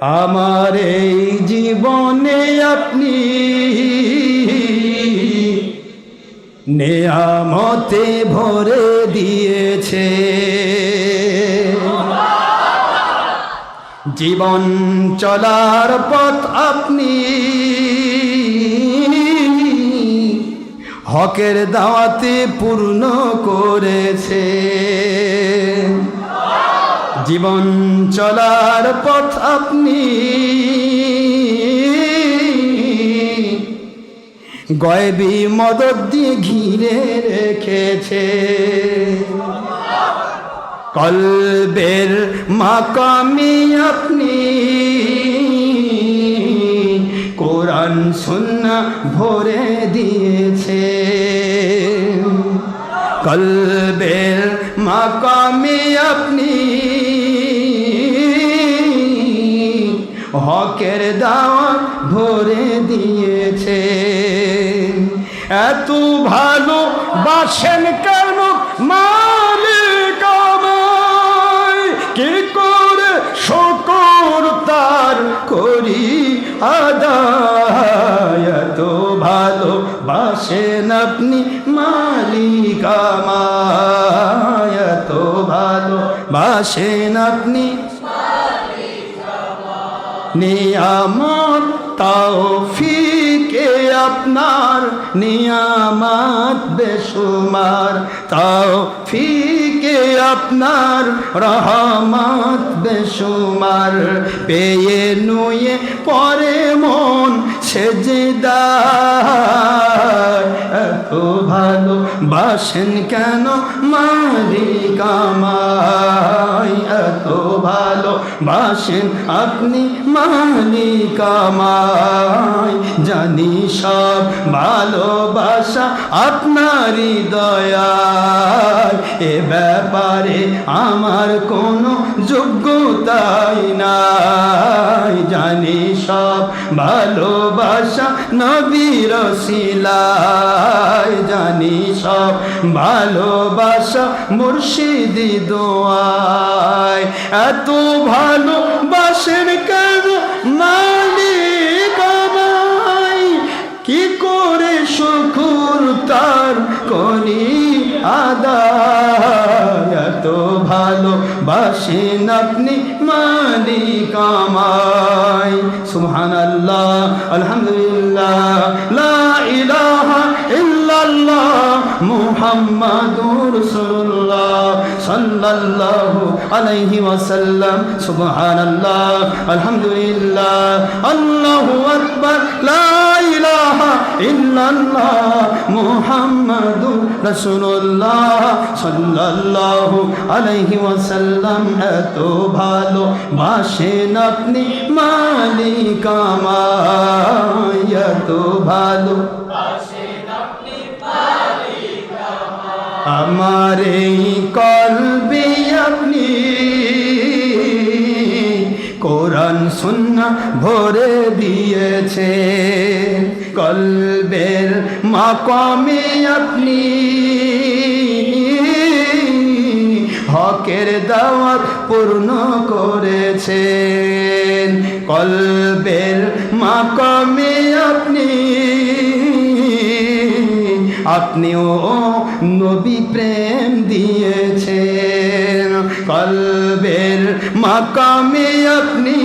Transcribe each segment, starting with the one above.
আমার এই জীবনে আপনি নেয়ামতে ভরে দিয়েছে। জীবন চলার পথ আপনি হকের দাওয়াতে পূর্ণ করেছে। জীবন চলার পথ আপনি। গয়বি মদত দিয়ে ঘিরে রেখেছে। কলবের মাকামি আপনি। কোরআন, সুন্না ভরে দিয়েছে। কলবের মাকামি আপনি। হকের দাওয়াত ভরে দিয়েছে। এত ভালো বাসেন কেন মালিক কি করে শকর তার করি আদায়? এত ভালো বাসেন আপনি মালিক আমায়। এত ভালো বাসেন আপনি নিয়ামত তৌফিকে আপনার নিয়ামত বেশুমার তৌফিকে আপনার রহমত বেশুমার। পেয়ে নুয়ে পরে মন সেজদার এত ভালো। বাসেন কেন মালিক আমায় এত ভালো। বাসেন আপনি মালিক আমায় জানি সব ভালোবাসা আপনারই দয়ায় এ ব্যাপারে আমার কোনো যোগ্যতাই নাই। জানি সব ভালোবাসা নবীর শিলায় জানি সব, ভালোবাসা মুর্শিদি দোয়ায়। এত ভালোবাসেন কেন মালিক কি করে শুকুর তার করি আদায়? এত ভালো বাসেন আপনি মালিক আমায়। সুবহানাল্লাহ, আলহামদুলিল্লাহ, লা ইলাহা মুহাম্মাদুর রাসূলুল্লাহ সাল্লাল্লাহু আলাইহি ওয়াসাল্লাম। সুবহানাল্লাহ, আলহামদুলিল্লাহ। আল্লাহু আকবার, লা ইলাহা ইল্লাল্লাহ মুহাম্মাদুর রাসূলুল্লাহ সাল্লাল্লাহু আলাইহি ওয়াসাল্লাম। এত ভালো বাসেন আপনি মালিক আমায় এত ভালো। আমার এই কলবে আপনি কোরআন, সুন্না ভরে দিয়েছে। কলবের মাকামে আপনি হকের দাওয়াত পূর্ণ করেছেন। কলবের মাকামে আপনি আপনিও নবী প্রেম দিয়েছেন। কলবের মাকামে আপনি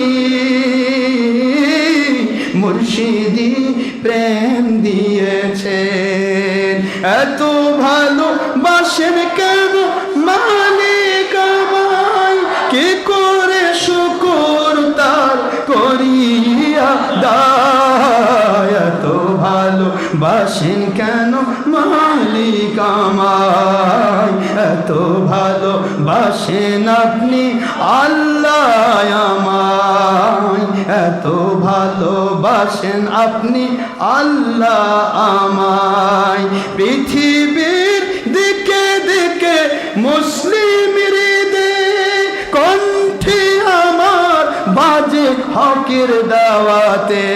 মুর্শিদি প্রেম দিয়েছেন। এত ভালো বাসেন কেন মালিক বাসেন কেন? মালিক আমায় এত ভালো বাসেন আপনি? আল্লাহ আমায় এত ভালো বাসেন আপনি? আল্লাহ আমায় পৃথিবীর দিকে দিকে মুসলিম কণ্ঠে আমার বাজে হকের দাওয়াতে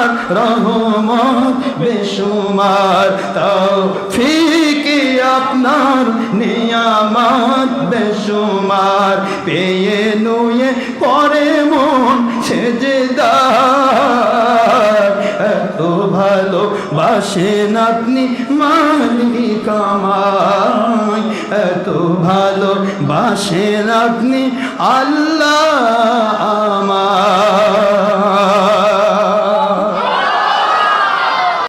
আপনার রহমত, বেশুমার তাও ফিকে আপনার নিয়ামত, বেশুমার পেয়ে নুয়ে পরে মন সেজেদার। এত ভালো বাসেন আপনি মালিক আমায়। এত ভালো বাসেন আপনি আল্লাহ